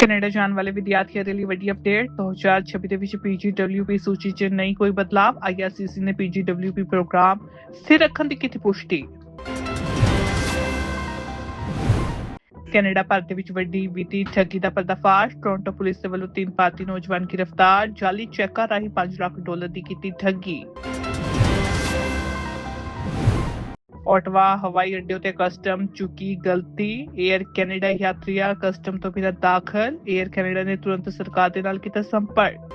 Canada ਜਾਣ ਵਾਲੇ ਵਿਦਿਆਰਥੀਆਂ ਦੇ ਲਈ ਵੱਡੀ ਅਪਡੇਟ 2026 ਦੇ ਵਿੱਚ PGWP ਸੂਚੀ 'ਚ ਨਹੀਂ ਕੋਈ ਬਦਲਾਅ IRCC ਨੇ PGWP ਪ੍ਰੋਗਰਾਮ ਸਥਿਰ ਰੱਖਣ ਦੀ ਕੀਤੀ ਪੁਸ਼ਟੀ। ਕੈਨੇਡਾ ਭਾਰਤ ਦੇ ਵਿੱਚ ਵੱਡੀ ਵਿੱਤੀ ਠੱਗੀ ਦਾ ਪਰਦਾਫਾਸ਼ ਟੋਰਾਂਟੋ ਪੁਲਿਸ ਦੇ ਵੱਲੋਂ ਤਿੰਨ ਭਾਰਤੀ ਨੌਜਵਾਨ ਗ੍ਰਿਫਤਾਰ, ਜਾਲੀ ਚੈੱਕਾਂ ਰਾਹੀਂ 5 ਲੱਖ ਡਾਲਰ ਦੀ ਕੀਤੀ ਠੱਗੀ। ਓਟਵਾ ਹਵਾਈ ਅੱਡੇ ਉਤੇ ਕਸਟਮ ਚੁੱਕੀ ਗਲਤੀ। 에ਅਰ ਕੈਨੇਡਾ ਯਾਤਰੀਆ ਕਸਟਮ ਤੋਂ ਬਿਨਾਂ ਦਾਖਲ। 에ਅਰ ਕੈਨੇਡਾ ਨੇ ਤੁਰੰਤ ਸਰਕਾਰ ਦੇ ਨਾਲ ਕੀਤਾ ਸੰਪਰਕ।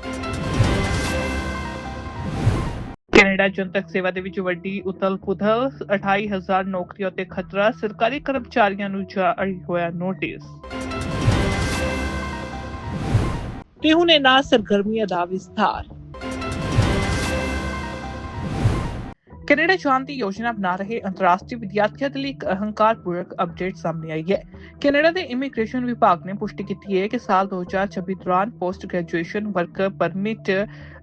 ਕੈਨੇਡਾ ਜਨਤਕ ਸੇਵਾ ਦੇ ਵਿੱਚ ਵੱਡੀ ਉਤਲ-ਪੁਤਲ 28000 ਨੌਕਰੀਆਂ ਤੇ ਖਤਰਾ, ਸਰਕਾਰੀ ਕਰਮਚਾਰੀਆਂ ਨੂੰ ਜਾਰੀ ਹੋਇਆ ਨੋਟਿਸ ਤੇ ਹੁਣ ਇਹਨਾਂ ਸਰਗਰਮੀਆਂ ਦਾ ਵਿਸਥਾਰ। ਕੈਨੇਡਾ ਜਾਣ ਯੋਜਨਾ ਬਣਾ ਰਹੇ ਅੰਤਰਰਾਸ਼ਟਰੀ ਵਿਦਿਆਰਥੀਆਂ ਦੇ ਲਈ ਇੱਕ ਅਹੰਕਾਰਪੂਰਕ ਅਪਡੇਟ ਸਾਹਮਣੇ ਆਈ ਹੈ। ਕੈਨੇਡਾ ਦੇ ਇਮੀਗ੍ਰੇਸ਼ਨ ਵਿਭਾਗ ਨੇ ਪੁਸ਼ਟੀ ਕੀਤੀ ਹੈ ਕਿ ਸਾਲ 2026 ਦੌਰਾਨ ਪੋਸਟ ਗ੍ਰੈਜੂਏਸ਼ਨ ਵਰਕ ਪਰਮਿਟ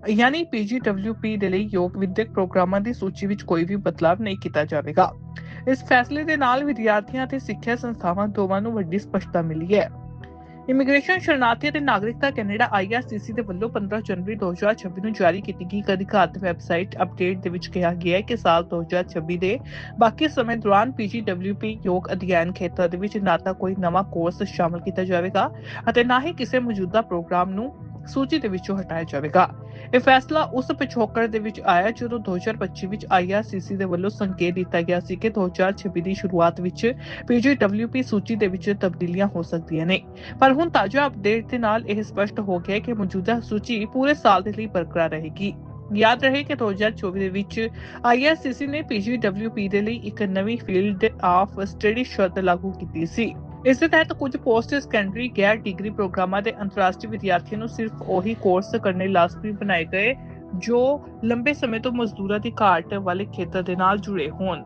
ਯਾਨੀ PGWP ਦੇ ਲਈ ਯੋਗ ਵਿਦਿਅਕ ਪ੍ਰੋਗਰਾਮਾਂ ਦੀ ਸੂਚੀ ਵਿੱਚ ਕੋਈ ਵੀ ਬਦਲਾਅ ਨਹੀਂ ਕੀਤਾ ਜਾਵੇਗਾ। ਇਸ ਫੈਸਲੇ ਦੇ ਨਾਲ ਵਿਦਿਆਰਥੀਆਂ ਤੇ ਸਿੱਖਿਆ ਸੰਸਥਾਵਾਂ ਦੋਵਾਂ ਨੂੰ ਵੱਡੀ ਸਪਸ਼ਟਤਾ ਮਿਲੀ ਹੈ। ਇਮੀਗ੍ਰੇਸ਼ਨ ਸ਼ਰਨਾਰਥੀ ਅਤੇ ਨਾਗਰਿਕਤਾ ਕੈਨੇਡਾ IRCC ਦੇ ਵੱਲੋਂ 15 ਜਨਵਰੀ 2026 ਨੂੰ ਜਾਰੀ ਕੀਤੀ ਗਈ ਅਧਿਕਾਰਤ ਵੈਬਸਾਈਟ ਅਪਡੇਟ ਦੇ ਵਿੱਚ ਕਿਹਾ ਗਿਆ ਹੈ ਕਿ ਸਾਲ 2026 ਦੇ ਬਾਕੀ ਸਮੇਂ ਦੌਰਾਨ PGWP ਯੋਗ ਅਧਿਐਨ ਖੇਤਰ ਦੇ ਵਿੱਚ ਨਾ ਤਾਂ ਕੋਈ ਨਵਾਂ ਕੋਰਸ ਸ਼ਾਮਲ ਕੀਤਾ ਜਾਵੇਗਾ ਅਤੇ ਨਾ ਹੀ ਕਿਸੇ ਮੌਜੂਦਾ ਪ੍ਰੋਗਰਾਮ ਨੂੰ ਸੂਚੀ ਦੇ ਵਿੱਚੋਂ ਹਟਾਇਆ ਜਾਵੇਗਾ। ਇਹ ਫੈਸਲਾ ਉਸ ਪਿਛੋਕੜ ਦੇ ਵਿੱਚ ਆਇਆ ਜਦੋਂ 2025 ਵਿੱਚ IRCC ਦੇ ਵੱਲੋਂ ਸੰਕੇਤ ਦਿੱਤਾ ਗਿਆ ਸੀ ਕਿ 2026 ਦੀ ਸ਼ੁਰੂਆਤ ਵਿੱਚ PGWP ਸੂਚੀ ਦੇ ਵਿੱਚ ਤਬਦੀਲੀਆਂ ਹੋ ਸਕਦੀਆਂ ਨੇ। ਪਰ ਹੁਣ ਤਾਜ਼ਾ ਅਪਡੇਟ ਦੇ ਨਾਲ ਇਹ ਸਪਸ਼ਟ ਹੋ ਗਿਆ ਕਿ ਮੌਜੂਦਾ ਸੂਚੀ ਪੂਰੇ ਸਾਲ ਦੇ ਲਈ ਬਰਕਰਾਰ ਰਹੇਗੀ। ਯਾਦ ਰਹੇ ਕਿ 2024 ਦੇ ਵਿੱਚ IRCC ਨੇ PGWP ਦੇ ਲਈ ਇੱਕ ਨਵੀਂ ਫੀਲਡ ਆਫ ਸਟੱਡੀ ਸ਼ਰਤ ਲਾਗੂ ਕੀਤੀ ਸੀ। ਇਸ ਦੇ ਤਹਿਤ ਕੁਝ ਪੋਸਟ ਸੈਕੰਡਰੀ ਗੈਰ ਡਿਗਰੀ ਪ੍ਰੋਗਰਾਮਾਂ ਦੇ ਅੰਤਰਰਾਸ਼ਟਰੀ ਵਿਦਿਆਰਥੀਆਂ ਨੂੰ ਸਿਰਫ ਉਹੀ ਕੋਰਸ ਕਰਨੇ ਲਾਜ਼ਮੀ ਬਣਾਏ ਗਏ, ਜੋ ਲੰਬੇ ਸਮੇਂ ਤੋਂ ਮਜ਼ਦੂਰਾਂ ਦੀ ਘਾਟ ਵਾਲੇ ਖੇਤਰ ਦੇ ਨਾਲ ਜੁੜੇ ਹੋਣ।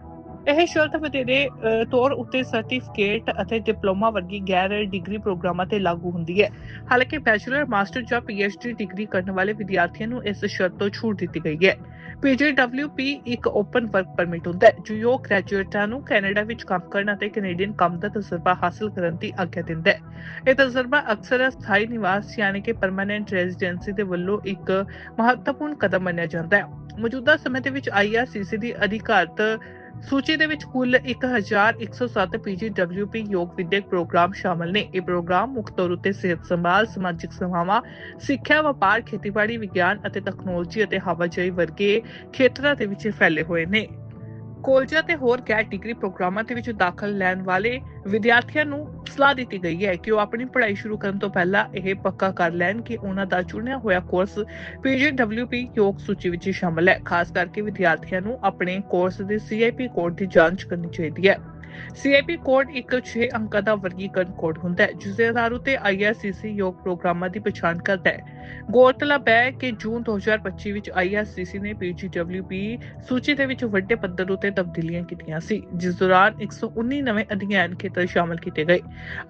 ਇਹ ਸ਼ਰਤ ਵਧੇਰੇ ਤੌਰ ਉੱਤੇ ਸਰਟੀਫਿਕੇਟ ਅਤੇ ਡਿਪਲੋਮਾ ਵਰਗੀ ਗੈਰ ਡਿਗਰੀ ਪ੍ਰੋਗਰਾਮਾਂ ਤੇ ਲਾਗੂ ਹੁੰਦੀ ਹੈ। ਹਾਲਾਂਕਿ ਬੈਚਲਰ ਮਾਸਟਰ ਜਾਂ ਪੀਐਚਡੀ ਡਿਗਰੀ ਕਰਨ ਵਾਲੇ ਵਿਦਿਆਰਥੀਆਂ ਨੂੰ ਇਸ ਸ਼ਰਤ ਤੋਂ ਛੂਟ ਦਿੱਤੀ ਗਈ ਹੈ। PGWP ਇੱਕ ਓਪਨ ਵਰਕ ਪਰਮਿਟ ਹੁੰਦਾ ਹੈ, ਜੋ ਯੋਗ ਗ੍ਰੈਜੂਏਟਾਂ ਨੂੰ ਕੈਨੇਡਾ ਵਿੱਚ ਕੰਮ ਕਰਨ ਅਤੇ ਕੈਨੇਡੀਅਨ ਕੰਮ ਦਾ ਤਜਰਬਾ ਹਾਸਲ ਕਰਨ ਦੀ ਆਗਿਆ ਦਿੰਦਾ ਹੈ। ਇਹ ਤਜਰਬਾ ਅਕਸਰ ਸਥਾਈ ਨਿਵਾਸ ਯਾਨੀ ਕਿ ਪਰਮਨੈਂਟ ਰੈਜ਼ੀਡੈਂਸੀ ਦੇ ਵੱਲੋਂ ਇੱਕ ਮਹੱਤਵਪੂਰਨ ਕਦਮ ਮੰਨਿਆ ਜਾਂਦਾ ਹੈ। ਮੌਜੂਦਾ ਸਮੇਂ ਦੇ ਵਿੱਚ IRCC ਦੀ ਅਧਿਕਾਰਤ ਸੂਚੀ ਦੇ ਵਿੱਚ ਕੁੱਲ 1107 PGWP ਯੋਗ ਵਿਦਿਅਕ ਪ੍ਰੋਗਰਾਮ ਸ਼ਾਮਲ ਨੇ। ਇਹ ਪ੍ਰੋਗਰਾਮ ਮੁੱਖ ਤੌਰ ਉੱਤੇ ਸਿਹਤ ਸੰਭਾਲ, ਸਮਾਜਿਕ ਸੇਵਾਵਾਂ, ਸਿੱਖਿਆ, ਵਪਾਰ, ਖੇਤੀਬਾੜੀ, ਵਿਗਿਆਨ ਅਤੇ ਤਕਨਾਲੋਜੀ ਅਤੇ ਹਵਾਜਾਈ ਵਰਗੇ ਖੇਤਰਾਂ ਦੇ ਵਿੱਚ ਫੈਲੇ ਹੋਏ ਨੇ। ਕਾਲਜਾਂ ਤੇ ਹੋਰ ਗੈਰ ਡਿਗਰੀ ਪ੍ਰੋਗਰਾਮਾਂ ਦੇ ਵਿੱਚ ਦਾਖਲ ਲੈਣ ਵਾਲੇ ਵਿਦਿਆਰਥੀਆਂ ਨੂੰ ਸਲਾਹ ਦਿੱਤੀ ਗਈ ਹੈ ਕਿ ਉਹ ਆਪਣੀ ਪੜ੍ਹਾਈ ਸ਼ੁਰੂ ਕਰਨ ਤੋਂ ਪਹਿਲਾਂ ਇਹ ਪੱਕਾ ਕਰ ਲੈਣ ਕਿ ਉਹਨਾਂ ਦਾ ਚੁਣਿਆ ਹੋਇਆ ਕੋਰਸ PGWP ਯੋਗ ਸੂਚੀ ਵਿੱਚ ਸ਼ਾਮਲ ਹੈ, ਖਾਸ ਕਰਕੇ ਵਿਦਿਆਰਥੀਆਂ ਨੂੰ ਆਪਣੇ ਕੋਰਸ ਦੇ CIP ਕੋਡ ਦੀ ਜਾਂਚ ਕਰਨੀ ਚਾਹੀਦੀ ਹੈ। CIP ਕੋਡ ਇੱਕ 6 ਅੰਕਾਂ ਦਾ ਵਰਗੀਕਰਨ ਕੋਡ ਹੁੰਦਾ ਹੈ ਜਿਸ ਦੇ ਆਧਾਰ ਉਤੇ IRCC ਯੋਗ ਪ੍ਰੋਗਰਾਮਾਂ ਦੀ ਪਛਾਣ ਕਰਦਾ ਹੈ। ਗੌਰਤਲਬ ਹੈ ਕਿ ਜੂਨ 2025 ਵਿੱਚ IRCC ਨੇ PGWP ਸੂਚੀ ਦੇ ਵਿੱਚ ਵੱਡੇ ਪੱਧਰ ਉਤੇ ਤਬਦੀਲੀਆਂ ਕੀਤੀਆਂ ਸੀ, ਜਿਸ ਦੌਰਾਨ 119 ਨਵੇਂ ਅਧਿਐਨ ਖੇਤਰ ਸ਼ਾਮਲ ਕੀਤੇ ਗਏ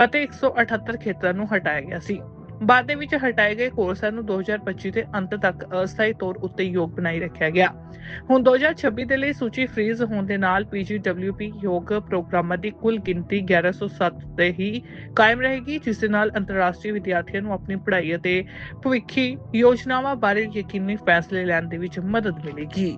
ਅਤੇ 178 ਖੇਤਰਾਂ ਨੂੰ ਹਟਾਇਆ ਗਿਆ ਸੀ। ਬਾਅਦ ਦੇ ਵਿੱਚ ਹਟਾਏ ਗਏ ਕੋਰਸਾਂ ਨੂੰ 2025 ਦੇ ਅੰਤ ਤੱਕ ਅਸਥਾਈ ਤੌਰ ਉੱਤੇ ਯੋਗ ਬਣਾਈ ਰੱਖਿਆ ਗਿਆ। ਹੁਣ 2026 ਦੇ ਲਈ ਸੂਚੀ ਫ੍ਰੀਜ਼ ਹੋਣ ਦੇ ਨਾਲ PGWP ਯੋਗ ਪ੍ਰੋਗਰਾਮਾਂ ਦੀ ਕੁੱਲ ਗਿਣਤੀ 1107 ਤੇ ਹੀ ਕਾਇਮ ਰਹੇਗੀ, ਜਿਸ ਦੇ ਨਾਲ ਅੰਤਰਰਾਸ਼ਟਰੀ ਵਿਦਿਆਰਥੀਆਂ ਨੂੰ ਆਪਣੀ ਪੜ੍ਹਾਈ ਅਤੇ ਭਵਿੱਖੀ ਯੋਜਨਾਵਾਂ ਬਾਰੇ ਯਕੀਨੀ ਫੈਸਲੇ ਲੈਣ ਦੇ ਵਿੱਚ ਮਦਦ ਮਿਲੇਗੀ।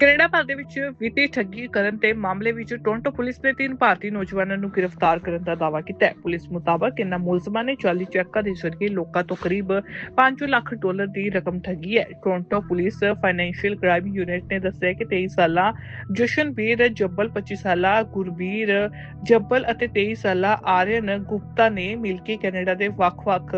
ਕੈਨੇਡਾ ਭਰ ਦੇ ਵਿੱਚ ਵਿੱਤੀ ਠੱਗੀ ਕਰਨ ਤੇ ਮਾਮਲੇ ਵਿੱਚ ਟੋਰਾਂਟੋ ਪੁਲਿਸ ਨੇ ਤਿੰਨ ਭਾਰਤੀ ਨੌਜਵਾਨਾਂ ਨੂੰ ਗ੍ਰਿਫਤਾਰ ਕਰਨ ਦਾ ਦਾਅਵਾ ਕੀਤਾ ਹੈ। ਪੁਲਿਸ ਮੁਤਾਬਕ ਇਨ੍ਹਾਂ ਮੁਲਜ਼ਮਾਂ ਨੇ 40 ਚੈੱਕਾਂ ਦੇ ਜ਼ਰੀਏ ਲੋਕਾਂ ਤੋਂ ਕਰੀਬ 5 ਲੱਖ ਡਾਲਰ ਦੀ ਰਕਮ ਠੱਗੀ ਹੈ। Toronto police financial crime unit ਨੇ ਦੱਸਿਆ ਕਿ 23 ਸਾਲਾ ਜਸ਼ਨਵੀਰ ਜੱਬਲ 25 ਸਾਲਾ ਗੁਰਬੀਰ ਜੱਬਲ ਅਤੇ 23 ਸਾਲਾ ਆਰੀਅਨ ਗੁਪਤਾ ਨੇ ਮਿਲ ਕੇ ਕੈਨੇਡਾ ਦੇ ਵੱਖ-ਵੱਖ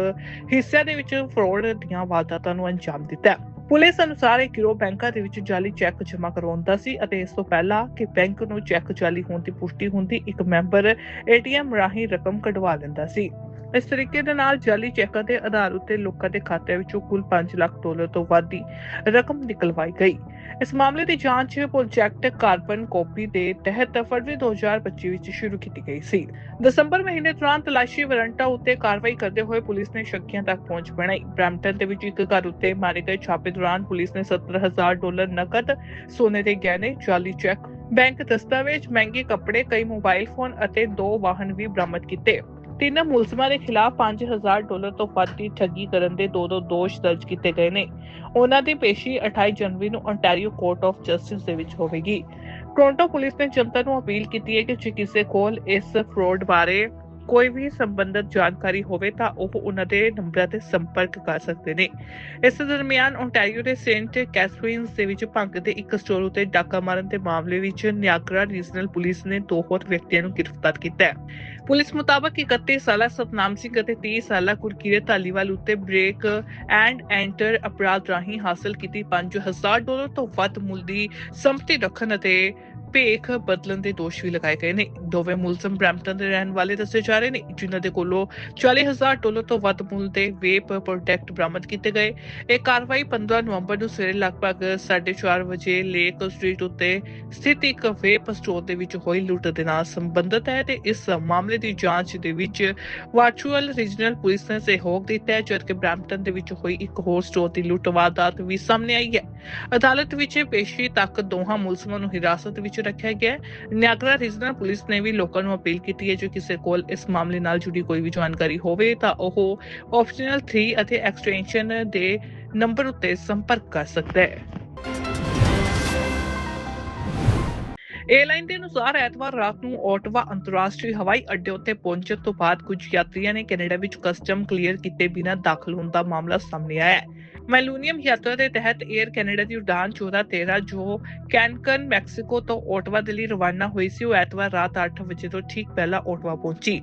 ਹਿੱਸਿਆਂ ਦੇ ਵਿੱਚ ਫਰੋਡ ਦੀਆਂ ਵਾਰਦਾਤਾਂ ਨੂੰ ਅੰਜਾਮ ਦਿੱਤਾ ਪੁਲਿਸ ਅਨੁਸਾਰ ਇਹ ਗਿਰੋਹ ਬੈਂਕਾਂ ਦੇ ਵਿੱਚ ਜਾਲੀ ਚੈੱਕ ਜਮ੍ਹਾਂ ਕਰਵਾਉਂਦਾ ਸੀ ਅਤੇ ਇਸ ਤੋਂ ਪਹਿਲਾਂ ਕਿ ਬੈਂਕ ਨੂੰ ਚੈੱਕ ਜਾਲੀ ਹੋਣ ਦੀ ਪੁਸ਼ਟੀ ਹੁੰਦੀ ਇੱਕ ਮੈਂਬਰ ਏਟੀਐਮ ਰਾਹੀਂ ਰਕਮ ਕਢਵਾ ਲੈਂਦਾ ਸੀ। ਇਸ ਤਰੀਕੇ ਦੇ ਨਾਲ ਜਾਲੀ ਚੈੱਕਾਂ ਦੇ ਆਧਾਰ ਉੱਤੇ ਲੋਕਾਂ ਦੇ ਖਾਤਿਆਂ ਵਿੱਚੋਂ ਕੁੱਲ 5 ਲੱਖ ਡਾਲਰ ਤੋਂ ਵੱਧ ਦੀ ਰਕਮ ਨਿਕਲਵਾਈ ਗਈ। ਇਸ ਮਾਮਲੇ ਦੀ ਜਾਂਚ ਪ੍ਰੋਜੈਕਟ ਕਾਰਬਨ ਕਾਪੀ ਦੇ ਤਹਿਤ ਫਰਵਰੀ 2025 ਵਿੱਚ ਸ਼ੁਰੂ ਕੀਤੀ ਗਈ ਸੀ। ਦਸੰਬਰ ਮਹੀਨੇ ਦੌਰਾਨ ਤਲਾਸ਼ੀ ਵਾਰੰਟਾਂ ਉੱਤੇ ਕਾਰਵਾਈ ਕਰਦੇ ਹੋਏ ਪੁਲਿਸ ਨੇ ਸ਼ੱਕੀਆਂ ਤੱਕ ਪਹੁੰਚ ਬਣਾਈ। ਬ੍ਰੈਂਪਟਨ ਦੇ ਵਿੱਚ ਇੱਕ ਘਰ ਉੱਤੇ ਮਾਰੇ ਗਏ ਛਾਪੇ ਦੌਰਾਨ ਪੁਲਿਸ ਨੇ 70000 ਡਾਲਰ ਨਕਦ, ਸੋਨੇ ਦੇ ਗਹਿਣੇ ਚਾਲੀ ਚੈੱਕ, ਬੈਂਕ ਦਸਤਾਵੇਜ਼, ਮਹਿੰਗੇ ਕੱਪੜੇ, ਕਈ ਮੋਬਾਈਲ ਫੋਨ ਅਤੇ ਦੋ ਵਾਹਨ ਵੀ ਬਰਾਮਦ ਕੀਤੇ। ਤਿੰਨ ਮੁਲਜ਼ਮਾਂ ਦੇ ਖਿਲਾਫ 5000 ਡਾਲਰ ਤੋਂ ਵੱਧ ਦੀ ਠੱਗੀ ਕਰਨ ਦੇ ਦੋ ਦੋ ਦੋਸ਼ ਦਰਜ ਕੀਤੇ ਗਏ ਨੇ। ਉਹਨਾਂ ਦੀ ਪੇਸ਼ੀ 28 ਜਨਵਰੀ ਨੂੰ ontario ਕੋਰਟ ਆਫ ਜਸਟਿਸ ਦੇ ਵਿੱਚ ਹੋਵੇਗੀ। ਟੋਰਾਂਟੋ ਪੁਲਿਸ ਨੇ ਜਨਤਾ ਨੂੰ ਅਪੀਲ ਕੀਤੀ ਹੈ ਕਿ ਜੇ ਕਿਸੇ ਕੋਲ ਇਸ ਫਰੋਡ ਬਾਰੇ ਕੋਈ ਵੀ ਸੰਬੰਧਿਤ ਜਾਣਕਾਰੀ ਹੋਵੇ ਤਾਂ ਉਹ ਉਹਨਾਂ ਦੇ ਨੰਬਰਾਂ ਤੇ ਸੰਪਰਕ ਕਰ ਸਕਦੇ ਨੇ। ਇਸ ਦਰਮਿਆਨ ontario ਦੇ ਸੇਂਟ ਕੈਥਰੀਨਸ ਦੇ ਵਿੱਚ ਭੰਗ ਦੇ ਇੱਕ ਸਟੋਰ ਉਤੇ ਡਾਕਾ ਮਾਰਨ ਦੇ ਮਾਮਲੇ ਵਿੱਚ ਨਿਆਗਰਾ ਰੀਜਨਲ ਪੁਲਿਸ ਨੇ ਦੋ ਹੋਰ ਵਿਅਕਤੀਆਂ ਨੂੰ ਗ੍ਰਿਫਤਾਰ ਕੀਤਾ ਹੈ। ਪੁਲਿਸ ਮੁਤਾਬਕ 31 ਸਾਲਾ ਸਤਨਾਮ ਸਿੰਘ ਅਤੇ 30 ਸਾਲਾ ਕੁਰਕੀਰੇ ਧਾਲੀਵਾਲ ਉੱਤੇ ਬ੍ਰੇਕ ਐਂਡ ਐਂਟਰ ਅਪਰਾਧ ਰਾਹੀਂ ਹਾਸਲ ਕੀਤੀ 5000 ਡਾਲਰ ਤੋਂ ਵੱਧ ਮੁੱਲ ਦੀ ਸੰਪਤੀ ਰੱਖਣ ਅਤੇ ਭੇਖ ਬਦਲਣ ਦੇ ਦੋਸ਼ ਵੀ ਲਗਾਏ ਗਏ ਨੇ। ਦੋਵੇਂ ਮੁਲਜ਼ਮ ਬ੍ਰੈਂਪਟਨ ਦੇ ਰਹਿਣ ਵਾਲੇ ਦੱਸੇ ਜਾ ਰਹੇ ਨੇ, ਜਿਨ੍ਹਾਂ ਦੇ ਕੋਲੋਂ 40000 ਡਾਲਰ ਤੋਂ ਵੱਧ ਮੁੱਲ ਦੇ ਵੇਪ ਪ੍ਰੋਡਕਟ ਬਰਾਮਦ ਕੀਤੇ ਗਏ। ਇਹ ਕਾਰਵਾਈ 15 ਨਵੰਬਰ ਨੂੰ ਸਵੇਰੇ ਲਗਭਗ 4:30 ਵਜੇ ਲੇਕ ਸਟਰੀਟ ਉੱਤੇ ਸਥਿਤ ਇੱਕ ਵੇਪ ਸਟੋਰ ਦੇ ਵਿੱਚ ਹੋਈ ਲੁੱਟ ਦੇ ਨਾਲ ਸੰਬੰਧਿਤ ਹੈ ਤੇ ਇਸ ਮਾਮਲੇ ਦੀ ਜਾਂਚ ਦੇ ਵਿੱਚ ਵਰਚੁਅਲ ਰੀਜਨਲ ਪੁਲਿਸ ਨੇ ਸਹਿਯੋਗ ਦਿੱਤਾ ਹੈ, ਜਦਕਿ ਬ੍ਰੈਂਪਟਨ ਦੇ ਵਿੱਚ ਹੋਈ ਇੱਕ ਹੋਰ ਸਟੋਰ ਦੀ ਲੁੱਟ ਵਾਰਦਾਤ ਵੀ ਸਾਹਮਣੇ ਆਈ ਹੈ। ਅਦਾਲਤ ਵਿੱਚ ਪੇਸ਼ੀ ਤੱਕ ਦੋਹਾਂ ਮੁਲਜ਼ਮਾਂ ਨੂੰ ਹਿਰਾਸਤ ਵਿੱਚ ਰੱਖਿਆ ਗਿਆ ਹੈ। ਨਿਆਗਰਾ ਰੀਜਨਲ ਪੁਲਿਸ ਨੇ ਵੀ ਲੋਕਾਂ ਨੂੰ ਅਪੀਲ ਕੀਤੀ ਹੈ, ਜੋ ਕਿਸੇ ਕੋਲ ਇਸ ਮਾਮਲੇ ਨਾਲ ਜੁੜੀ ਕੋਈ ਵੀ ਜਾਣਕਾਰੀ ਹੋਵੇ, ਤਾਂ ਉਹ ਆਪਸ਼ਨਲ 3 ਅਤੇ ਐਕਸਟੈਂਸ਼ਨ ਦੇ ਨੰਬਰ ਉੱਤੇ ਸੰਪਰਕ ਕਰ ਸਕਦਾ ਹੈ। ਏਅਰਲਾਈਨ ਦੇ ਅਨੁਸਾਰ ਐਤਵਾਰ ਰਾਤ ਨੂੰ ਓਟਵਾ ਅੰਤਰਰਾਸ਼ਟਰੀ ਹਵਾਈ ਅੱਡੇ ਉੱਤੇ ਪਹੁੰਚਣ ਤੋਂ ਬਾਅਦ ਕੁਝ ਯਾਤਰੀਆਂ ਨੇ ਕੈਨੇਡਾ ਵਿੱਚ ਕਸਟਮ ਕਲੀਅਰ ਕੀਤੇ ਬਿਨਾਂ ਦਾਖਲ ਹੋਣ ਦਾ ਮਾਮਲਾ ਸਾਹਮਣੇ ਆਇਆ ਹੈ। ਮੈਲੂਨੀਅਮ ਯਾਤਰਾ ਦੇ ਤਹਿਤ 에ਅਰ ਕੈਨੇਡਾ ਦੀ ਉਡਾਨ 1413 ਜੋ ਕੈਨਕਨ, ਮੈਕਸੀਕੋ ਤੋਂ ਓਟਵਾ ਦੇ ਲਈ ਰਵਾਨਾ ਹੋਈ ਸੀ, ਉਹ ਐਤਵਾਰ ਰਾਤ 8 ਵਜੇ ਤੋਂ ਠੀਕ ਪਹਿਲਾਂ ਓਟਵਾ ਪਹੁੰਚੀ।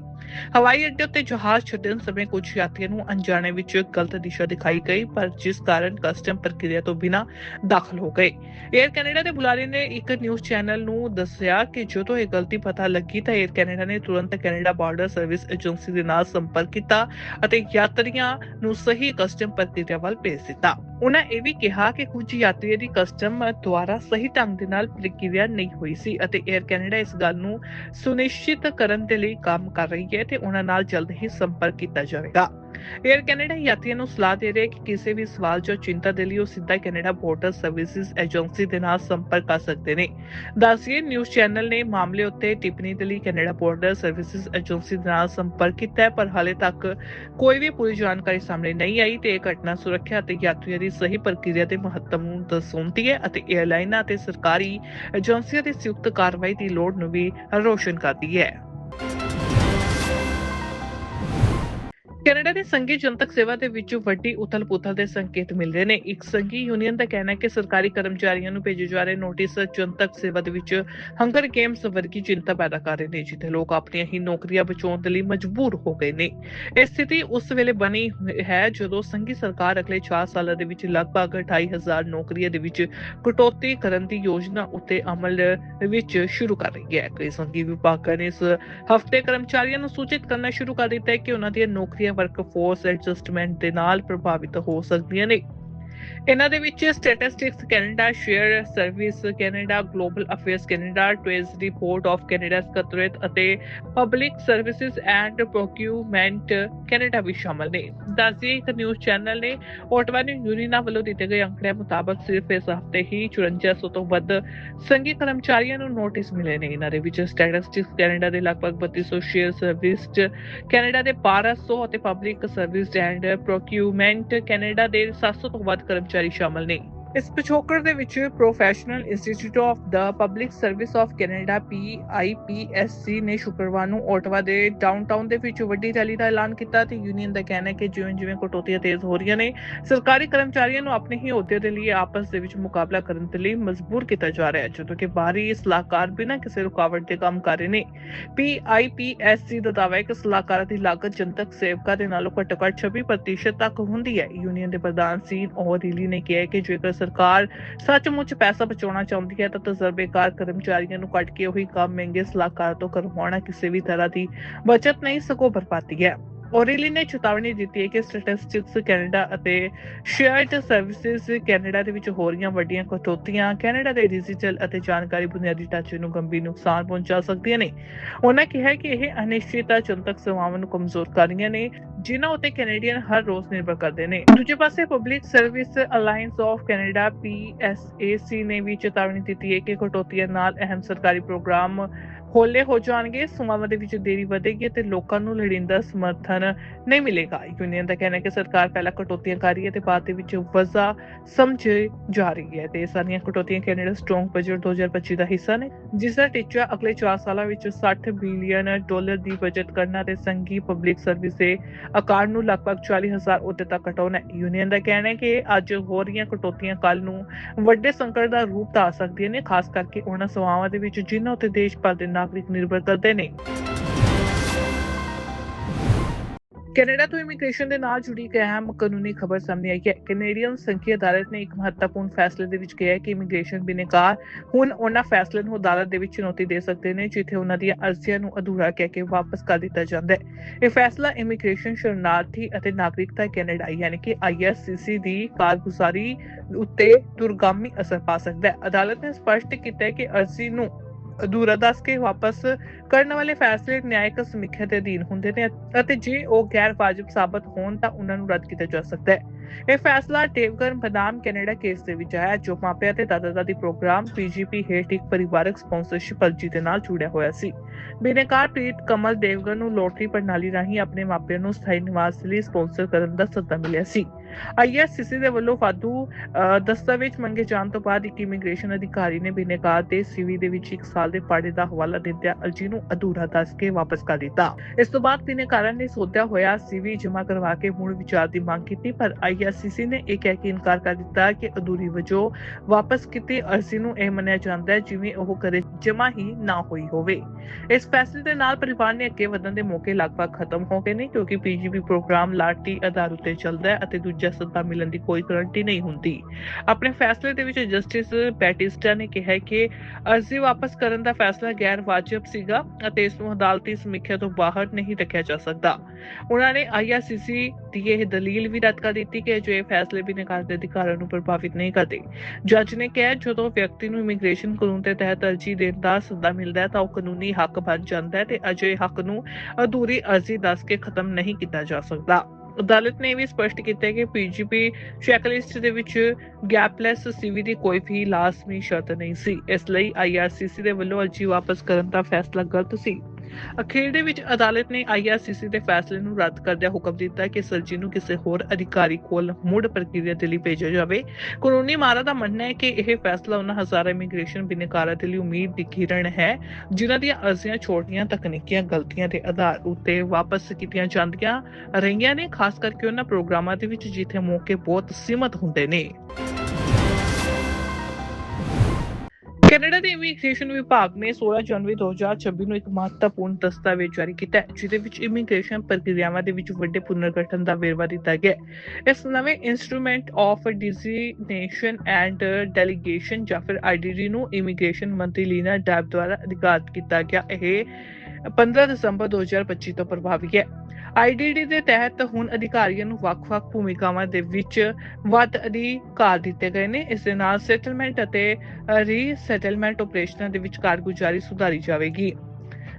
ਹਵਾਈ ਅੱਡੇ ਉੱਤੇ ਜਹਾਜ਼ ਛੱਡਣ ਸਮੇਂ ਕੁਝ ਯਾਤਰੀਆਂ ਨੂੰ ਅਣਜਾਣੇ ਵਿੱਚ ਗਲਤ ਦਿਸ਼ਾ ਦਿਖਾਈ ਗਈ, ਪਰ ਜਿਸ ਕਾਰਨ ਕਸਟਮ ਪ੍ਰਕਿਰਿਆ ਤੋਂ ਬਿਨਾਂ ਦਾਖਲ ਹੋ ਗਏ। 에ਅਰ ਕੈਨੇਡਾ ਦੇ ਬੁਲਾਰੇ ਨੇ ਇੱਕ ਨਿਊਜ਼ ਚੈਨਲ ਨੂੰ ਦੱਸਿਆ ਕਿ ਜਦੋਂ ਇਹ ਗਲਤੀ ਪਤਾ ਲੱਗੀ ਤਾਂ 에ਅਰ ਕੈਨੇਡਾ ਨੇ ਤੁਰੰਤ ਕੈਨੇਡਾ ਬਾਰਡਰ ਸਰਵਿਸ ਏਜੰਸੀ ਦੇ ਨਾਲ ਸੰਪਰਕ ਕੀਤਾ ਅਤੇ ਯਾਤਰੀਆਂ ਨੂੰ ਸਹੀ ਕਸਟਮ ਪ੍ਰਕਿਰਿਆ ਵੱਲ ਭੇਜ ਦਿੱਤਾ। ਉਹਨਾਂ ਇਹ ਵੀ ਕਿਹਾ ਕਿ ਕੁਝ ਯਾਤਰੀਆਂ ਦੀ ਕਸਟਮ ਦੁਆਰਾ ਸਹੀ ਢੰਗ ਦੇ ਨਾਲ ਪ੍ਰਕਿਰਿਆ ਨਹੀਂ ਹੋਈ ਸੀ ਅਤੇ 에ਅਰ ਕੈਨੇਡਾ ਇਸ ਗੱਲ ਨੂੰ ਸੁਨਿਸ਼ਚਿਤ ਕਰਨ ਦੇ ਲਈ ਕੰਮ ਕਰ ਰਹੀ ਹੈ ਤੇ ਉਹਨਾਂ ਨਾਲ ਜਲਦ ਹੀ ਸੰਪਰਕ ਕੀਤਾ ਜਾਵੇਗਾ। 에ਅਰ ਕੈਨੇਡਾ ਯਾਤਰੀਆਂ ਨੂੰ ਸਲਾਹ ਦੇ ਰਿਹਾ ਹੈ ਕਿ ਕਿਸੇ ਵੀ ਸਵਾਲ ਜਾਂ ਚਿੰਤਾ ਦੇ ਲਈ ਉਹ ਸਿੱਧਾ ਕੈਨੇਡਾ ਬਾਰਡਰ ਸਰਵਿਸਿਜ਼ ਏਜੰਸੀ ਦੇ ਨਾਲ ਸੰਪਰਕ ਕਰ ਸਕਦੇ ਨੇ। ਦੱਸਿਏ ਨਿਊਜ਼ ਚੈਨਲ ਨੇ ਮਾਮਲੇ ਉੱਤੇ ਟਿੱਪਣੀ ਦੇ ਲਈ ਕੈਨੇਡਾ ਬਾਰਡਰ ਸਰਵਿਸਿਜ਼ ਏਜੰਸੀ ਦੇ ਨਾਲ ਸੰਪਰਕ ਕੀਤਾ ਪਰ ਹਾਲੇ ਤੱਕ ਕੋਈ ਵੀ ਪੂਰੀ ਜਾਣਕਾਰੀ ਸਾਹਮਣੇ ਨਹੀਂ ਆਈ ਤੇ ਇਹ ਘਟਨਾ ਸੁਰੱਖਿਆ ਅਤੇ ਯਾਤਰੀਆਂ ਦੀ ਸਹੀ ਪ੍ਰਕਿਰਿਆ ਦੇ ਮਹੱਤਵ ਨੂੰ ਦਰਸਾਉਂਦੀ ਹੈ ਅਤੇ ਏਅਰਲਾਈਨਾਂ ਅਤੇ ਸਰਕਾਰੀ ਏਜੰਸੀਆਂ ਦੀ ਸੰਯੁਕਤ ਕਾਰਵਾਈ ਦੀ ਲੋੜ ਨੂੰ ਵੀ ਰੋਸ਼ਨ ਕਰਦੀ ਹੈ। ਕੈਨੇਡਾ ਦੇ ਸੰਘੀ ਜਨਤਕ ਸੇਵਾ ਦੇ ਵਿੱਚ ਵੱਡੀ ਉਥਲ-ਪੁਥਲ ਦੇ ਸੰਕੇਤ ਮਿਲ ਰਹੇ ਨੇ। ਇੱਕ ਸੰਘੀ ਯੂਨੀਅਨ ਦਾ ਕਹਿਣਾ ਹੈ ਕਿ ਸਰਕਾਰੀ ਕਰਮਚਾਰੀਆਂ ਨੂੰ ਭੇਜੇ ਜਾ ਰਹੇ ਨੋਟਿਸ ਜਨਤਕ ਸੇਵਾ ਦੇ ਵਿੱਚ ਹੰਗਰ ਗੇਮਸ ਵਰਗੀ ਚਿੰਤਾ ਪੈਦਾ ਕਰ ਰਹੇ ਨੇ, ਜਿੱਥੇ ਲੋਕ ਆਪਣੀਆਂ ਹੀ ਨੌਕਰੀਆਂ ਬਚਾਉਣ ਦੇ ਲਈ ਮਜਬੂਰ ਹੋ ਗਏ ਨੇ। ਇਹ ਸਥਿਤੀ ਉਸ ਵੇਲੇ ਬਣੀ ਹੈ ਜਦੋਂ ਸੰਘੀ ਸਰਕਾਰ ਅਗਲੇ 4 ਸਾਲਾਂ ਦੇ ਵਿੱਚ ਲਗਭਗ 28000 ਨੌਕਰੀਆਂ ਦੇ ਵਿੱਚ ਕਟੌਤੀ ਕਰਨ ਦੀ ਯੋਜਨਾ ਉੱਤੇ ਅਮਲ ਵਿੱਚ ਸ਼ੁਰੂ ਕਰ ਰਹੀ ਹੈ। ਕਈ ਸੰਘੀ ਵਿਭਾਗਾਂ ਨੇ ਇਸ ਹਫ਼ਤੇ ਕਰਮਚਾਰੀਆਂ ਨੂੰ ਸੂਚਿਤ ਕਰਨਾ ਸ਼ੁਰੂ ਕਰ ਦਿੱਤਾ ਹੈ ਕਿ ਉਹਨਾਂ ਦੀਆਂ ਨੌਕਰੀਆਂ ਵਰਕਫੋਰਸ ਐਡਜਸਟਮੈਂਟ ਦੇ ਨਾਲ ਪ੍ਰਭਾਵਿਤ ਹੋ ਸਕਦੀਆਂ ਨੇ। ਇਹਨਾਂ ਦੇ ਵਿੱਚ statistics Canada, share services Canada global affairs Canada treasury board of Canada ਸਕੱਤਰੇਤ ਅਤੇ public services and procurement Canada ਵੀ ਸ਼ਾਮਲ ਨੇ। ਦੱਸਦੀ ਇੱਕ ਨਿਊਜ਼ ਚੈਨਲ ਨੇ ਓਟਵਾ ਨੂੰ ਯੂਨੀਅਨਾਂ ਵੱਲੋਂ ਦਿੱਤੇ ਗਏ ਅੰਕੜਿਆਂ ਮੁਤਾਬਕ ਸਿਰਫ ਇਸ ਹਫ਼ਤੇ ਹੀ 5400 ਤੋਂ ਵੱਧ ਸੰਘੀ ਕਰਮਚਾਰੀਆਂ ਨੂੰ ਨੋਟਿਸ ਮਿਲੇ ਨੇ। ਇਹਨਾਂ ਦੇ ਵਿੱਚ ਸਟੈਟਿਸਟਿਕਸ ਕੈਨੇਡਾ ਦੇ ਲਗਭਗ 3200 ਸ਼ੇਅਰ ਸਰਵਿਸ ਕੈਨੇਡਾ ਦੇ 1200 ਅਤੇ public service and procurement Canada ਦੇ 700 ਤੋਂ ਵੱਧ ਕਰਮਚਾਰੀ ਸ਼ਾਮਲ ਨੇ। ਇਸ ਪਿਛੋਕੜ ਦੇ ਵਿੱਚ professional institute of the public service of Canada PIPSC ਨੇ ਸ਼ੁੱਕਰਵਾਰ ਨੂੰ ਓਟਵਾ ਦੇ ਡਾਊਨਟਾਊਨ ਦੇ ਵਿੱਚ ਵੱਡੀ ਰੈਲੀ ਦਾ ਐਲਾਨ ਕੀਤਾ ਤੇ ਯੂਨੀਅਨ ਦਾ ਕਹਿਣਾ ਹੈ ਕਿ ਜਿਵੇਂ-ਜਿਵੇਂ ਕਟੌਤੀਆਂ ਤੇਜ਼ ਹੋ ਰਹੀਆਂ ਨੇ, ਸਰਕਾਰੀ ਕਰਮਚਾਰੀਆਂ ਨੂੰ ਆਪਣੇ ਹੀ ਅਹੁਦੇ ਦੇ ਲਈ ਆਪਸ ਦੇ ਵਿੱਚ ਮੁਕਾਬਲਾ ਕਰਨ ਦੇ ਲਈ ਮਜਬੂਰ ਕੀਤਾ ਜਾ ਰਿਹਾ ਹੈ, ਜਦੋਂ ਕਿ ਬਾਹਰੀ ਸਲਾਹਕਾਰ ਬਿਨਾਂ ਕਿਸੇ ਰੁਕਾਵਟ ਦੇ ਕੰਮ ਕਰ ਰਹੇ ਨੇ। PIPSC ਦਾ ਦਾਅਵਾ ਹੈ ਕਿ ਸਲਾਹਕਾਰਾਂ ਦੀ ਲਾਗਤ ਜਨਤਕ ਸੇਵਕਾਂ ਦੇ ਨਾਲੋਂ ਘੱਟੋ-ਘੱਟ 26% ਤੱਕ ਹੁੰਦੀ ਹੈ। ਯੂਨੀਅਨ ਦੇ ਪ੍ਰਧਾਨ ਸੀਨ ਔਰੀਲੀ ਨੇ ਕਿਹਾ ਕਿ ਜੇਕਰ ਸਰਕਾਰ ਸੱਚਮੁੱਚ ਪੈਸਾ ਬਚਾਉਣਾ ਚਾਹੁੰਦੀ ਹੈ ਤਾਂ ਤਜਰਬੇਕਾਰ ਕਰਮਚਾਰੀਆਂ ਨੂੰ ਕੱਢ ਕੇ ਉਹੀ ਕੰਮ ਮਹਿੰਗੇ ਸਲਾਹਕਾਰ ਤੋਂ ਕਰਵਾਉਣਾ ਕਿਸੇ ਵੀ ਤਰ੍ਹਾਂ ਦੀ ਬਚਤ ਨਹੀਂ, ਸਗੋਂ ਬਰਪਾਤੀ ਹੈ। ਓਰੇਲੀ ਨੇ ਚੇਤਾਵਨੀ ਦਿੱਤੀ ਹੈ ਕਿ ਸਟੈਟਿਸਟਿਕਸ ਕੈਨੇਡਾ ਅਤੇ ਸ਼ੇਅਰਡ ਸਰਵਿਸਿਜ਼ ਕੈਨੇਡਾ ਦੇ ਵਿੱਚ ਹੋ ਰਹੀਆਂ ਵੱਡੀਆਂ ਕਟੌਤੀਆਂ ਕੈਨੇਡਾ ਦੇ ਡਿਜੀਟਲ ਅਤੇ ਜਾਣਕਾਰੀ ਬੁਨਿਆਦੀ ਢਾਂਚੇ ਨੂੰ ਗੰਭੀਰ ਨੁਕਸਾਨ ਪਹੁੰਚਾ ਸਕਦੀਆਂ ਨੇ। ਉਹਨਾਂ ਕਿਹਾ ਕਿ ਇਹ ਅਨਿਸ਼ਚਿਤਤਾ ਜਨਤਕ ਸੇਵਾਵਾਂ ਨੂੰ ਕਮਜ਼ੋਰ ਕਰ ਰਹੀਆਂ ਨੇ, ਜਿਨ੍ਹਾਂ ਉੱਤੇ ਕੈਨੇਡੀਅਨ ਹਰ ਰੋਜ਼ ਨਿਰਭਰ ਕਰਦੇ ਨੇ। ਦੂਜੇ ਪਾਸੇ public service alliance of Canada PSAC ਨੇ ਵੀ ਚੇਤਾਵਨੀ ਦਿੱਤੀ ਹੈ ਕਿ ਕਟੌਤੀਆਂ ਨਾਲ ਅਹਿਮ ਸਰਕਾਰੀ ਪ੍ਰੋਗਰਾਮ ਖੋਲੇ ਹੋ ਜਾਣਗੇ ਸੇਵਾਵਾਂ ਦੇ ਵਿੱਚ ਦੇਰੀ ਵਧੇਗੀ ਤੇ ਲੋਕਾਂ ਨੂੰ ਲੋੜੀਂਦਾ ਸਮਰਥਨ ਨਹੀਂ ਮਿਲੇਗਾ। ਯੂਨੀਅਨ ਦਾ ਕਹਿਣਾ ਹੈ ਕਿ ਸਰਕਾਰ ਪਹਿਲਾਂ ਕਟੌਤੀਆਂ ਕਰ ਰਹੀ ਹੈ ਤੇ ਬਾਅਦ ਦੇ ਵਿੱਚ ਵਜ਼ਾ ਸਮਝੇ ਜਾ ਰਹੀ ਹੈ ਤੇ ਸਾਰੀਆਂ ਕਟੌਤੀਆਂ ਕੈਨੇਡਾ ਸਟਰੋਂਗ ਬਜਟ 2025 ਦਾ ਹਿੱਸਾ ਨੇ, ਜਿਸ ਦਾ ਟੀਚਾ ਅਗਲੇ 4 ਸਾਲਾਂ ਵਿੱਚ 60 ਬਿਲੀਅਨ ਡਾਲਰ ਦੀ ਬਚਤ ਕਰਨਾ ਤੇ ਸੰਘੀ ਪਬਲਿਕ ਸਰਵਿਸ ਦੇ ਆਕਾਰ ਨੂੰ ਲਗਭਗ 40000 ਅਹੁਦੇ ਤੱਕ ਘਟਾਉਣਾ ਹੈ। ਯੂਨੀਅਨ ਦਾ ਕਹਿਣਾ ਹੈ ਕਿ ਅੱਜ ਹੋ ਰਹੀਆਂ ਕਟੌਤੀਆਂ ਕੱਲ ਨੂੰ ਵੱਡੇ ਸੰਕਟ ਦਾ ਰੂਪ ਧਾਰ ਸਕਦੀਆਂ ਨੇ, ਖਾਸ ਕਰਕੇ ਉਹਨਾਂ ਸੇਵਾਵਾਂ ਦੇ ਵਿੱਚ ਜਿਨ੍ਹਾਂ ਉੱਤੇ ਦੇਸ਼ ਭਰ ਦੇ ਨਾਗਰਿਕ ਨਿਰਭਰ ਕਰਦੇ ਨੇ। ਕੈਨੇਡਾ ਤੋਂ ਇਮੀਗ੍ਰੇਸ਼ਨ ਦੇ ਨਾਲ ਜੁੜੀ ਇੱਕ ਅਹਿਮ ਕਾਨੂੰਨੀ ਖਬਰ ਸਾਹਮਣੇ ਆਈ ਹੈ। ਕੈਨੇਡੀਅਨ ਸੰਘੀ ਅਦਾਲਤ ਨੇ ਇੱਕ ਮਹੱਤਵਪੂਰਨ ਫੈਸਲੇ ਦੇ ਵਿੱਚ ਕਿਹਾ ਹੈ ਕਿ ਇਮੀਗ੍ਰੇਸ਼ਨ ਬਿਨੇਕਾਰ ਹੁਣ ਉਹਨਾਂ ਫੈਸਲੇ ਨੂੰ ਅਦਾਲਤ ਦੇ ਵਿੱਚ ਚੁਣੌਤੀ ਦੇ ਸਕਦੇ ਨੇ, ਜਿੱਥੇ ਉਹਨਾਂ ਦੀਆਂ ਅਰਜ਼ੀਆਂ ਨੂੰ ਅਧੂਰਾ ਕਹਿ ਕੇ ਵਾਪਸ ਕਰ ਦਿੱਤਾ ਜਾਂਦਾ ਹੈ। ਇਹ ਫੈਸਲਾ ਇਮੀਗ੍ਰੇਸ਼ਨ ਸ਼ਰਨਾਰਥੀ ਅਤੇ ਨਾਗਰਿਕਤਾ ਕੈਨੇਡਾ ਯਾਨੀ ਕਿ ਆਈਆਰਸੀਸੀ ਦੀ ਕਾਰਗੁਜ਼ਾਰੀ ਉੱਤੇ ਦੁਰਗਾਮੀ ਅਸਰ ਪਾ ਸਕਦਾ ਹੈ। ਅਦਾਲਤ ਨੇ ਸਪਸ਼ਟ ਕੀਤਾ ਹੈ ਕਿ ਅਰਜ਼ੀ ਨੂੰ ਅਧੂਰਾ ਦੱਸ ਕੇ ਵਾਪਸ ਕਰਨ ਵਾਲੇ ਫੈਸਲੇ ਨਿਆਇਕ ਸਮੀਖਿਆ ਦੇ ਅਧੀਨ ਹੁੰਦੇ ਨੇ ਅਤੇ ਜੇ ਉਹ ਗੈਰ ਵਾਜਬ ਸਾਬਤ ਹੋਣ ਤਾਂ ਉਹਨਾਂ ਨੂੰ ਰੱਦ ਕੀਤਾ ਜਾ ਸਕਦਾ ਹੈ। ਇਹ ਫੈਸਲਾ ਟੇਵਗਨ ਬਨਾਮ ਕੈਨੇਡਾ ਕੇਸ ਦੇ ਵਿੱਚ ਆਇਆ, ਜੋ ਮਾਪਿਆਂ ਤੇ ਦਾਦਾ ਦਾਦੀ ਪ੍ਰੋਗਰਾਮ ਪੀਜੀਪੀ ਹੇਠ ਇੱਕ ਪਰਿਵਾਰਕ ਸਪਾਂਸਰਸ਼ਿਪ ਅਰਜੀ ਦੇ ਨਾਲ ਜੁੜਿਆ ਹੋਇਆ ਸੀ। ਬਿਨੇਕਾਰ ਪ੍ਰੀਤ ਕਮਲ ਦੇਵਗਨ ਨੂੰ ਲੋਟਰੀ ਪ੍ਰਣਾਲੀ ਰਾਹੀਂ ਆਪਣੇ ਮਾਪਿਆਂ ਨੂੰ ਸਥਾਈ ਨਿਵਾਸ ਲਈ ਸਪਾਂਸਰ ਕਰਨ ਦਾ ਸੱਦਾ ਮਿਲਿਆ ਸੀ। ਆਈਐਸਸੀਸੀ ਦੇ ਵੱਲੋਂ ਵਾਧੂ ਦਸਤਾਵੇਜ਼ ਮੰਗੇ ਜਾਣ ਤੋਂ ਬਾਅਦ ਇੱਕ ਇਮੀਗ੍ਰੇਸ਼ਨ ਅਧਿਕਾਰੀ ਨੇ ਬਿਨੇਕਾਰ ਦੇ ਸੀਵੀ ਦੇ ਵਿੱਚ 1 ਸਾਲ ਦੇ ਪਾੜੇ ਦਾ ਹਵਾਲਾ ਦਿੰਦਿਆਂ ਅਰਜੀ ਨੂੰ ਅਧੂਰਾ ਦੱਸ ਕੇ ਵਾਪਸ ਕਰ ਦਿੱਤਾ। ਇਸ ਤੋਂ ਬਾਅਦ ਬਿਨੇਕਾਰਾਂ ਨੇ ਸੋਧਿਆ ਹੋਇਆ ਸੀਵੀ ਜਮ੍ਹਾਂ ਕਰਵਾ ਕੇ ਮੁੜ ਵਿਚਾਰ ਦੀ ਮੰਗ ਕੀਤੀ, ਪਰ ਆਈਆਰਸੀਸੀ ਨੇ ਇਹ ਕਹਿ ਕੇ ਇਨਕਾਰ ਕਰ ਦਿੱਤਾ ਕਿ ਅਧੂਰੀ ਵਜੋਂ ਵਾਪਸ ਕੀਤੀ ਅਰਜ਼ੀ ਨੂੰ ਇਹ ਮੰਨਿਆ ਜਾਂਦਾ ਹੈ, ਜਿਵੇਂ ਉਹ ਕਦੇ ਜਮ੍ਹਾਂ ਹੀ ਨਾ ਹੋਈ ਹੋਵੇ। ਇਸ ਫੈਸਲੇ ਦੇ ਨਾਲ ਪਰਿਵਾਰ ਨੇ ਅੱਗੇ ਵਧਣ ਦੇ ਮੌਕੇ ਲਗਭਗ ਖਤਮ ਹੋ ਗਏ ਨੇ, ਕਿਉਂਕਿ ਪੀਜੀਪੀ ਪ੍ਰੋਗਰਾਮ ਲਾਟੀ ਆਧਾਰ ਉਤੇ ਚੱਲਦਾ ਹੈ ਅਤੇ ਦੂਜਾ ਸੱਦਾ ਮਿਲਣ ਦੀ ਕੋਈ ਗਾਰੰਟੀ ਨਹੀਂ ਹੁੰਦੀ। ਆਪਣੇ ਫੈਸਲੇ ਦੇ ਵਿੱਚ ਜਸਟਿਸ ਬੈਟਿਸਟਾ ਨੇ ਕਿਹਾ ਕਿ ਅਰਜ਼ੀ ਵਾਪਸ ਕਰਨ ਦਾ ਫੈਸਲਾ ਗੈਰ ਵਾਜਬ ਸੀਗਾ ਅਤੇ ਇਸ ਨੂੰ ਅਦਾਲਤੀ ਸਮੀਖਿਆ ਤੋਂ ਬਾਹਰ ਨਹੀਂ ਰੱਖਿਆ ਜਾ ਸਕਦਾ। ਉਹਨਾਂ ਨੇ ਆਈਆਰਸੀਸੀ ਦੀ ਇਹ ਦਲੀਲ ਵੀ ਰੱਦ ਕਰ ਦਿੱਤੀ ਕਿ ਜੋ ਇਹ ਫੈਸਲੇ ਬਿਨਕਾਰ ਦੇ ਅਧਿਕਾਰਾਂ ਨੂੰ ਪ੍ਰਭਾਵਿਤ ਨਹੀਂ ਕਰਦੇ। ਜੱਜ ਨੇ ਕਿਹਾ, ਜਦੋਂ ਵਿਅਕਤੀ ਨੂੰ ਇਮੀਗ੍ਰੇਸ਼ਨ ਕਾਨੂੰਨ ਦੇ ਤਹਿਤ ਅਰਜ਼ੀ ਦੇਣ ਦਾ ਸੱਦਾ ਮਿਲਦਾ ਹੈ ਤਾਂ ਉਹ ਕਾਨੂੰਨੀ ਹੱਕ ਬਣ ਜਾਂਦਾ ਹੈ ਤੇ ਅਜਿਹੇ ਹੱਕ ਨੂੰ ਅਧੂਰੀ ਅਰਜ਼ੀ ਦੱਸ ਕੇ ਖਤਮ ਨਹੀਂ ਕੀਤਾ ਜਾ ਸਕਦਾ। ਅਦਾਲਤ ਨੇ ਇਹ ਵੀ ਸਪਸ਼ਟ ਕੀਤਾ ਹੈ ਕਿ ਪੀਜੀਪੀ ਚੈਕਲਿਸਟ ਦੇ ਵਿੱਚ ਗੈਪਲੈਸ ਸੀਵੀ ਦੀ ਕੋਈ ਵੀ ਲਾਜ਼ਮੀ ਸ਼ਰਤ ਨਹੀਂ ਸੀ। ਇਸ ਲਈ ਆਈਆਰਸੀਸੀ ਦੇ ਵੱਲੋਂ ਅਰਜ਼ੀ ਵਾਪਸ ਕਰਨ ਦਾ ਫੈਸਲਾ ਗਲਤ ਸੀ। ਅਖੀਰ ਦੇ ਵਿੱਚ ਅਦਾਲਤ ਨੇ ਆਈਆਰਸੀਸੀ ਦੇ ਫੈਸਲੇ ਨੂੰ ਰੱਦ ਕਰਦਿਆਂ ਹੁਕਮ ਦਿੱਤਾ ਕਿ ਸਰਜੀ ਨੂੰ ਕਿਸੇ ਹੋਰ ਅਧਿਕਾਰੀ ਕੋਲ ਮੁੜ ਪ੍ਰਕਿਰਿਆ ਦੇ ਲਈ ਭੇਜਿਆ ਜਾਵੇ। ਕਾਨੂੰਨੀ ਮਾਰਾ ਦਾ ਮੰਨਣਾ ਹੈ ਕਿ ਇਹ ਫੈਸਲਾ ਉਹਨਾਂ ਹਜ਼ਾਰਾਂ ਇਮੀਗ੍ਰੇਸ਼ਨ ਬਿਨਕਾਰਾਂ ਦੇ ਲਈ ਉਮੀਦ ਦੀ ਕਿਰਨ ਹੈ, ਜਿਨ੍ਹਾਂ ਦੀਆਂ ਅਰਜ਼ੀਆਂ ਛੋਟੀਆਂ, ਤਕਨੀਕੀਆਂ, ਗਲਤੀਆਂ ਦੇ ਆਧਾਰ ਉੱਤੇ ਵਾਪਸ ਕੀਤੀਆਂ ਜਾਂਦੀਆਂ ਰਹੀਆਂ ਨੇ, ਖਾਸ ਕਰਕੇ ਉਹਨਾਂ ਪ੍ਰੋਗਰਾਮਾਂ ਦੇ ਵਿੱਚ ਜਿੱਥੇ ਮੌਕੇ ਬਹੁਤ ਸੀਮਤ ਹੁੰਦੇ ਨੇ। ਕੈਨੇਡਾ ਦੇ ਇਮੀਗ੍ਰੇਸ਼ਨ ਵਿਭਾਗ ਨੇ 16 ਜਨਵਰੀ 2026 ਨੂੰ ਇੱਕ ਮਹੱਤਵਪੂਰਨ ਦਸਤਾਵੇਜ਼ ਜਾਰੀ ਕੀਤਾ ਹੈ, ਜਿਹਦੇ ਵਿੱਚ ਇਮੀਗ੍ਰੇਸ਼ਨ ਪ੍ਰਕਿਰਿਆਵਾਂ ਦੇ ਵਿੱਚ ਵੱਡੇ ਪੁਨਰਗਠਨ ਦਾ ਵੇਰਵਾ ਦਿੱਤਾ ਗਿਆ ਹੈ। ਇਸ ਨਵੇਂ instrument of designation and delegation ਜਾਂ ਫਿਰ ਆਈਡੀਡੀ ਨੂੰ ਇਮੀਗ੍ਰੇਸ਼ਨ ਮੰਤਰੀ ਲੀਨਾ ਡੈਬ ਦੁਆਰਾ ਅਧਿਕਾਰਤ ਕੀਤਾ ਗਿਆ। ਇਹ 15 ਦਸੰਬਰ 2025 ਤੋਂ ਪ੍ਰਭਾਵੀ ਹੈ। ਆਈਡੀਡੀ ਦੇ ਤਹਿਤ ਹੁਣ ਅਧਿਕਾਰੀਆਂ ਨੂੰ ਵੱਖ-ਵੱਖ ਭੂਮਿਕਾਵਾਂ ਦੇ ਵਿੱਚ ਵੱਧ ਅਧਿਕਾਰ ਦਿੱਤੇ ਗਏ ਨੇ। ਇਸ ਦੇ ਨਾਲ ਸੈਟਲਮੈਂਟ ਅਤੇ ਰੀਸੈਟਲਮੈਂਟ ਆਪਰੇਸ਼ਨਾਂ ਦੇ ਵਿੱਚ ਕਾਰਗੁਜ਼ਾਰੀ ਸੁਧਾਰੀ ਜਾਵੇਗੀ।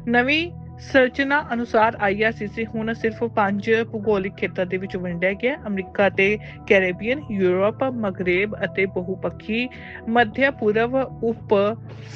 ਨਵੀਂ ਸਰਚਨਾ ਅਨੁਸਾਰ ਆਈਆਰਸੀਸੀ ਹੁਣ ਸਿਰਫ ਪੰਜ ਭੂਗੋਲਿਕ ਖੇਤਰ ਦੇ ਵਿੱਚ ਵੰਡਿਆ ਗਿਆ ਅਮਰੀਕਾ ਤੇ ਕੈਰੇਬੀਅਨ, ਯੂਰਪ, ਮਗਰੇਬ ਅਤੇ ਬਹੁਪੱਖੀ ਮੱਧ ਪੂਰਬ, ਉਪ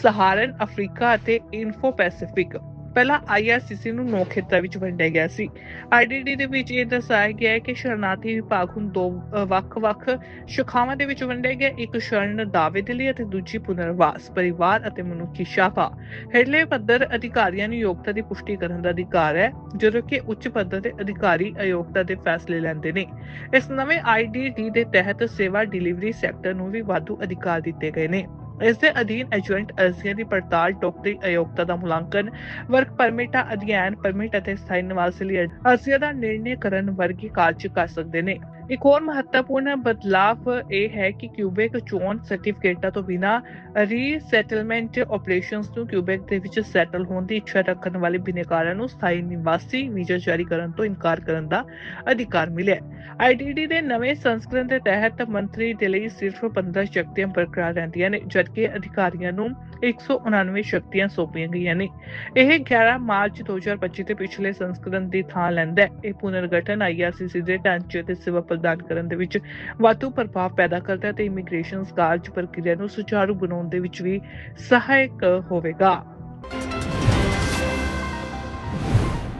ਸਹਾਰਨ, ਅਫਰੀਕਾ ਅਤੇ ਇਨਫੋ ਪੈਸੀਫਿਕ ਪਹਿਲਾਂ ਆਈਆਰਸੀਸੀ ਨੂੰ ਨੌ ਖੇਤਰਾਂ ਵਿੱਚ ਵੰਡਿਆ ਗਿਆ ਸੀ। ਆਈਡੀਡੀ ਦੇ ਵਿੱਚ ਇਹ ਦਰਸਾਇਆ ਗਿਆ ਹੈ ਕਿ ਸ਼ਰਨਾਰਥੀ ਵਿਭਾਗ ਹੁਣ ਦੋ ਵੱਖ-ਵੱਖ ਸ਼ਾਖਾਵਾਂ ਦੇ ਵਿੱਚ ਵੰਡਿਆ ਗਿਆ। ਇੱਕ ਸ਼ਰਨ ਦਾਅਵੇ ਦੇ ਲਈ ਅਤੇ ਦੂਜੀ ਪੁਨਰਵਾਸ, ਪਰਿਵਾਰ ਅਤੇ ਮਨੁੱਖੀ ਸ਼ਾਖਾ। ਹੇਠਲੇ ਪੱਧਰ ਅਧਿਕਾਰੀਆਂ ਨੂੰ ਯੋਗਤਾ ਦੀ ਪੁਸ਼ਟੀ ਕਰਨ ਦਾ ਅਧਿਕਾਰ ਹੈ, ਜਦੋਂ ਕਿ ਉੱਚ ਪੱਧਰ ਦੇ ਅਧਿਕਾਰੀ ਅਯੋਗਤਾ ਦੇ ਫੈਸਲੇ ਲੈਂਦੇ ਨੇ। ਇਸ ਨਵੇਂ ਆਈਡੀਡੀ ਦੇ ਤਹਿਤ ਸੇਵਾ ਡਿਲੀਵਰੀ ਸੈਕਟਰ ਨੂੰ ਵੀ ਵਾਧੂ ਅਧਿਕਾਰ ਦਿੱਤੇ ਗਏ ਨੇ। ਇਸ ਦੇ ਅਧੀਨ ਏਜੰਟ ਅਰਜ਼ੀਆਂ ਦੀ ਪੜਤਾਲ ਡਾਕਟਰੀ ਅਯੋਗਤਾ ਦਾ ਮੁਲਾਂਕਣ, ਵਰਕ ਪਰਮਿਟਾਂ ਅਧਿਐਨ, ਪਰਮਿਟ ਅਤੇ ਸਥਾਈ ਨਿਵਾਸ ਲਈ ਅਰਜ਼ੀਆਂ ਦਾ ਨਿਰਣੇ ਕਰਨ ਵਰਗੀ ਕਾਰਜ ਕਰ ਸਕਦੇ ਨੇ। ਇੱਕ ਹੋਰ ਮਹੱਤਵਪੂਰਨ ਬਦਲਾਅ ਇਹ ਹੈ ਕਿ ਕਿਊਬੈਕ ਚੋਣ ਸਰਟੀਫਿਕੇਟਾਂ ਤੋਂ ਬਿਨਾਂ ਰੀਸੈਟਲਮੈਂਟ ਆਪਰੇਸ਼ਨਸ ਨੂੰ ਕਿਊਬੈਕ ਦੇ ਵਿੱਚ ਸੈਟਲ ਹੋਣ ਦੀ ਇੱਛਾ ਰੱਖਣ ਵਾਲੇ ਬਿਨੇਕਾਰਾਂ ਨੂੰ ਸਥਾਈ ਨਿਵਾਸੀ ਵੀਜ਼ਾ ਜਾਰੀ ਕਰਨ ਤੋਂ ਇਨਕਾਰ ਕਰਨ ਦਾ ਅਧਿਕਾਰ ਮਿਲਿਆ ਹੈ। ਆਈਡੀਡੀ ਦੇ ਨਵੇਂ ਸੰਸਕਰਣ ਦੇ ਤਹਿਤ ਮੰਤਰੀ ਦੇ ਲਈ ਸਿਰਫ 15 ਸ਼ਕਤੀਆਂ ਬਰਕਰਾਰ ਰਹਿੰਦੀਆਂ ਨੇ, ਜਦਕਿ ਅਧਿਕਾਰੀਆਂ ਨੂੰ 199 ਸ਼ਕਤੀਆਂ ਸੌਂਪੀਆਂ ਗਈਆਂ ਨੇ। ਇਹ 11 ਮਾਰਚ 2025 ਦੇ ਪਿਛਲੇ ਸੰਸਕਰਣ ਦੀ ਥਾਂ ਲੈਂਦਾ ਹੈ। ਇਹ ਪੁਨਰਗਠਨ ਆਈਆਰਸੀਸੀ ਦੇ ਢਾਂਚੇ ਤੇ ਸੇਵਾ ਪ੍ਰਦਾਨ ਕਰਨ ਦੇ ਵਿੱਚ ਵਾਧੂ ਪ੍ਰਭਾਵ ਪੈਦਾ ਕਰਦਾ ਹੈ ਤੇ ਇਮੀਗ੍ਰੇਸ਼ਨ ਕਾਰਜ ਪ੍ਰਕਿਰਿਆ ਨੂੰ ਸੁਚਾਰੂ ਬਣਾਉਣ ਦੇ ਵਿੱਚ ਵੀ ਸਹਾਇਕ ਹੋਵੇਗਾ।